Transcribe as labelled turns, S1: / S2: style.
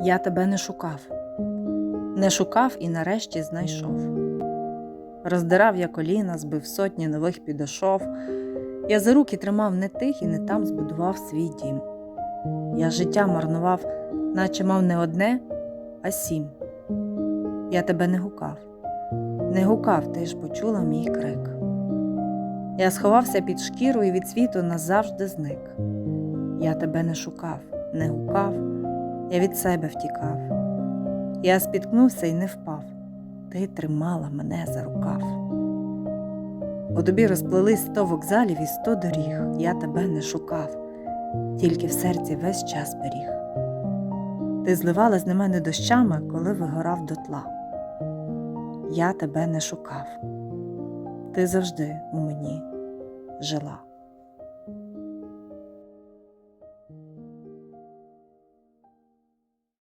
S1: Я тебе не шукав, не шукав і нарешті знайшов. Роздирав я коліна, збив сотні нових підошов. Я за руки тримав не тих і не там збудував свій дім. Я життя марнував, наче мав не одне, а сім. Я тебе не гукав, не гукав, ти ж почула мій крик. Я сховався під шкіру і від світу назавжди зник. Я тебе не шукав, не гукав, я від себе втікав. Я спіткнувся і не впав. Ти тримала мене за рукав. У тобі розплились сто вокзалів і сто доріг. Я тебе не шукав, тільки в серці весь час беріг. Ти зливалась на мене дощами, коли вигорав дотла. Я тебе не шукав. Ти завжди у мені жила.